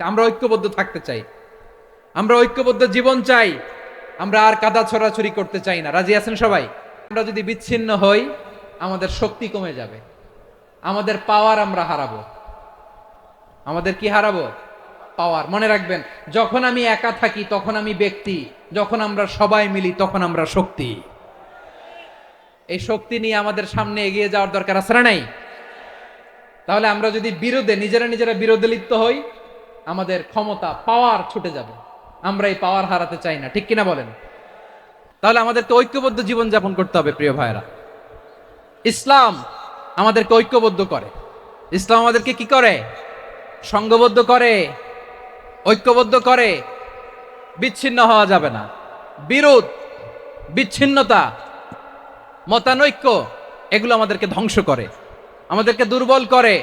আমরা ঐক্যবদ্ধ থাকতে চাই। আমরা ঐক্যবদ্ধ জীবন চাই। আমরা আর কাদা ছড়াছড়ি করতে চাই না। রাজি আছেন সবাই? আমরা যদি বিচ্ছিন্ন হই, আমাদের শক্তি কমে যাবে। আমাদের পাওয়ার আমরা হারাবো। আমাদের কি হারাবো? পাওয়ার। মনে রাখবেন, যখন আমি একা থাকি, তখন আমি ব্যক্তি। যখন আমরা সবাই মিলি, তখন আমরা শক্তি। এই শক্তি নিয়ে আমাদের সামনে এগিয়ে যাওয়ার দরকার আছে না নাই? তাহলে আমরা যদি বিরোধে, নিজেরা নিজেরা বিরোধে লিপ্ত হই আমাদের ক্ষমতা পাওয়ার ছুটে যাবে। আমরা এই পাওয়ার হারাতে চাই না, ঠিক কিনা বলেন? তাহলে আমাদেরকে ঐক্যবদ্ধ জীবন যাপন করতে হবে, প্রিয় ভাইরা ইসলাম আমাদেরকে ঐক্যবদ্ধ করে। ইসলাম আমাদেরকে কি করে? সংঘবদ্ধ করে, ঐক্যবদ্ধ করে। বিচ্ছিন্ন হওয়া যাবে না। বিরোধ, বিচ্ছিন্নতা, মতানৈক্য, এগুলো আমাদেরকে ধ্বংস করে। আমাদেরকে দুর্বল করে।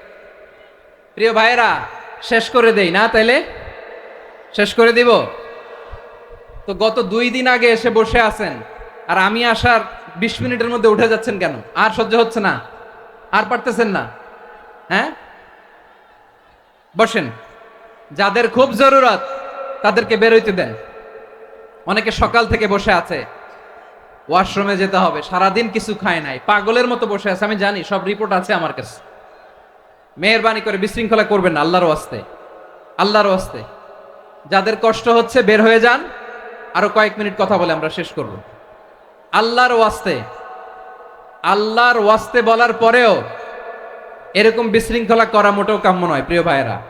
প্রিয় ভাইয়েরা, শেষ করে দেই না তাইলে? শেষ করে দিব? তো গত দুই দিন আগে এসে বসে আছেন, আর আমি আসার বিশ মিনিটের মধ্যে উঠে যাচ্ছেন কেন? আর সহ্য হচ্ছে না। আর পারতেছেন না। হ্যাঁ? বসেন। যাদের খুব জরুরত, তাদেরকে বেরোইতে দেন। অনেকে সকাল থেকে বসে আছে। ওয়াশরুমে যেতে হবে। সারাদিন কিছু খায় নাই। পাগলের মতো বসে আছে। আমি জানি, সব রিপোর্ট আছে আমার কাছে। মেহরবানি করে বিশৃঙ্খলা করবেন আল্লাহর ওয়াস্তে। আল্লাহর ওয়াস্তে। যাদের কষ্ট হচ্ছে, বের হয়ে যান। আরও কয়েক মিনিট কথা বলে আমরা শেষ করব। আল্লাহর ওয়াস্তে। আল্লাহর ওয়াস্তে বলার পরেও এরকম বিশৃঙ্খলা করা মোটেও কাম্য নয়, প্রিয় ভাইয়েরা।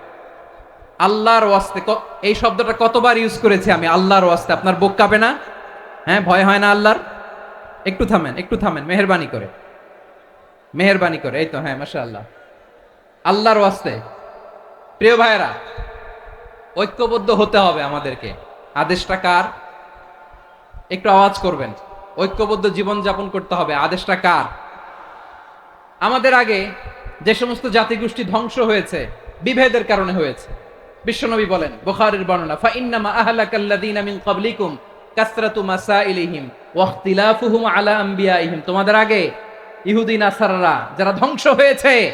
আল্লাহর ওয়াস্তে এই শব্দটা কতবার ইউজ করেছি আমি, আল্লাহর ওয়াস্তে। আপনার বুক কাঁপে না? হ্যাঁ ভয় হয় না আল্লাহর? একটু থামেন একটু থামেন, মেহরবানি করে। মেহরবানি করে, এই তো হ্যাঁ মাসা আল্লাহ আল্লাহর ওয়াস্তে। প্রিয় ভাইয়েরা, ঐক্যবদ্ধ হতে হবে আমাদেরকে। আদেশটা কার? একটু আওয়াজ করবেন। ঐক্যবদ্ধ জীবন যাপন করতে হবে। আদেশটা কার? আমাদের আগে যে সমস্ত জাতিগোষ্ঠী ধ্বংস হয়েছে, বিভেদের কারণে হয়েছে। বিশ্বনবী বলেন, বুখারীর বর্ণনা ফা ইন্নামা আহলাকাল্লাযীনা মিন ক্বাবলিকুম কাসরাতু মাসাইলিহিম ওয়া ইখতিলাফুহুম আলা আম্বিয়াইহিম। তোমাদের আগে ইহুদি, নাসারারা যারা ধ্বংস হয়েছে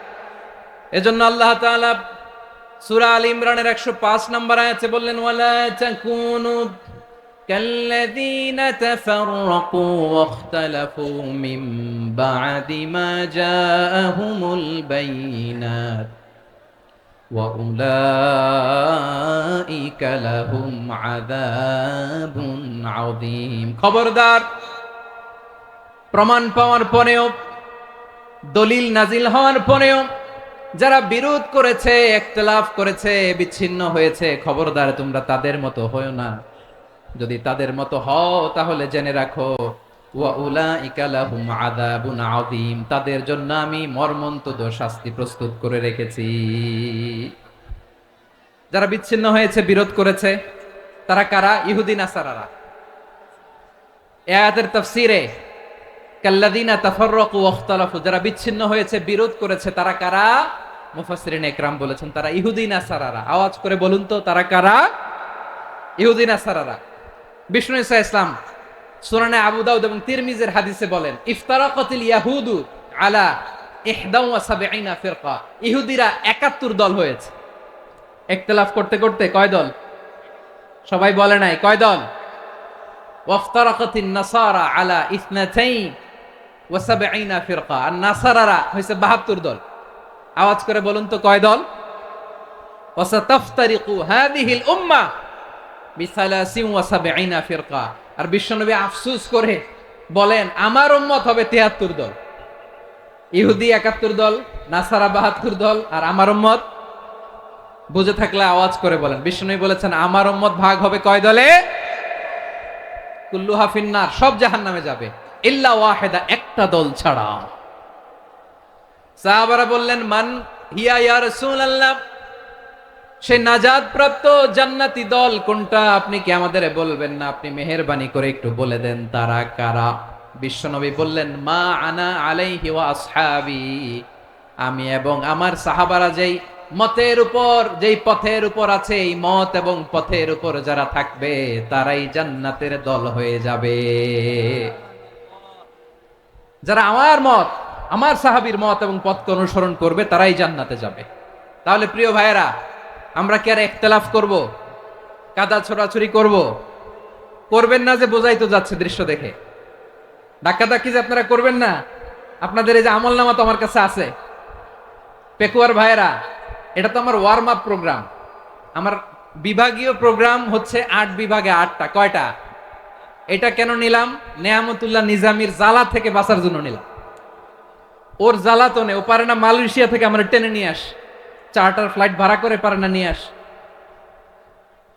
এজন্য আল্লাহ তাআলা সূরা আল ইমরানের 105 নম্বর আয়াতে বললেন ওয়ালা তাকুনু كالذين تفرقوا واختلفوا من بعد ما جاءهم البينات وأولئك لهم عذاب عظيم খবরদার প্রমাণ পাওয়ার পরেও দলিল নাজিল হওয়ার পরেও যারা বিরোধ করেছে, একতলাফ করেছে, বিচ্ছিন্ন হয়েছে, খবরদার তোমরা তাদের মতো হও না। যদি তাদের মতো হও, তাহলে জেনে রাখো তাদের জন্য আমি মর্মন্তুদ শাস্তি প্রস্তুত করে রেখেছি। যারা বিচ্ছিন্ন হয়েছে, বিরোধ করেছে, তারা কারা? ইহুদি, নাসারারা। এ আয়াতের তাফসীরে কাল্লাদিনা তাফাররাকু ওয়াখতালাফু যারা বিচ্ছিন্ন হয়েছে, বিরোধ করেছে, তারা কারা? মুফাসসিরিন একরাম বলেছেন, তারা ইহুদি নাসারারা আওয়াজ করে বলুন তো, তারা কারা? ইহুদি নাসারারা বিষ্ণু ইসা ইসলাম সুনানে আবু দাউদ এবং তিরমিজের হাদিসে বলেন, ইফতারাকাতিল ইয়াহুদু আলা ইহদাউ ওয়া সাবঈনা ফিরকা। ইহুদিরা 71 দল হয়েছে। ইখতিলাফ করতে করতে কয় দল? সবাই বলে নাই, কয় দল? ওয়াফতারাকাতিন নাসারা আলা ইসনাতাইন। ওয়া সাবঈনা ফিরকা, আর নাসারারা হইছে 72 দল। আওয়াজ করে বলুন তো কয় দল? হাদিহিল বিসালাসিম সাবঈনা ফিরকা। আর বিশ্বনবী আফসোস করে বলেন, আমার উম্মত হবে 73 দল। ইহুদি 71 দল, নাসারা 72 দল, আর আমার উম্মত? বুঝে থাকলে আওয়াজ করে বলেন। বিষ্ণু বলেছেন, আমার উম্মত ভাগ হবে কয় দলে? কুল্লু হাফিন্নার সব জাহান নামে যাবে। ইল্লা ওয়াহেদা, একটা দল ছাড়া। সাহাবারা বললেন, মান হিয়া সে নাজাদ প্রাপ্ত জান্নাতি দল কোনটা? আপনি কি আমাদের বলবেন না? আপনি মেহেরবানি করে একটু বলে দেন, তারা কারা? বিশ্বনবী বললেন, মা আনা আলাইহি ওয়া আমি এবং আমার সাহাবারা যেই মতের উপর, যেই পথের উপর আছে, এই মত এবং পথের উপর যারা থাকবে, তারাই জান্নাতের দল হয়ে যাবে। যারা আমার মত, আমার সাহাবীর মত এবং পথকে অনুসরণ করবে, তারাই জান্নাতে যাবে। তাহলে প্রিয় ভাইয়েরা, আমরা কি আর একতলাফ করব? কাদা ছোড়াছুরি করব? করবেন না যে বোঝাই তো যাচ্ছে দৃশ্য দেখে। ধাক্কা ধাক্কি যে আপনারা করবেন না, আপনাদের এই যে আমল নামা তো আমার কাছে আছে। পেকুয়ার ভাইয়েরা, এটা তো আমার ওয়ার্ম আপ প্রোগ্রাম আমার বিভাগীয় প্রোগ্রাম হচ্ছে আট বিভাগে আটটা, কয়টা? এটা কেন নিলাম? নেয়ামতুল্লাহ নিজামির জালা থেকে বাঁচার জন্য নিলাম। ওর জ্বালা জ্বালাতনে ও পারে না মালয়েশিয়া থেকে আমরা টেনে নিয়ে আস। চার্টার ফ্লাইট ভাড়া করে পারে না নিয়ে আস।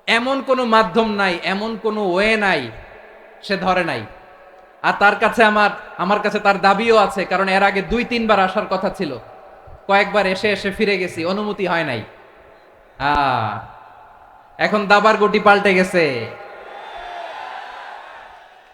এমন কোনো মাধ্যম নাই, এমন কোনো ওয়ে নাই, সে ধরে নাই। আর তার কাছে আমার আমার কাছে তার দাবিও আছে, কারণ এর আগে দুই, তিনবার আসার কথা ছিল। কয়েকবার এসে এসে ফিরে গেছি, অনুমতি হয় নাই। এখন দাবার গুটি পাল্টে গেছে।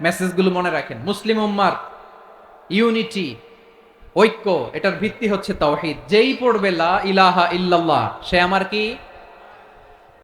মেসেজগুলো মনে রাখেন। মুসলিম উম্মার ইউনিটি, ঐক্য, এটার ভিত্তি হচ্ছে তাওহিদ। যেই পড়বে লা ইলাহা ইল্লাল্লাহ, সে আমার কি?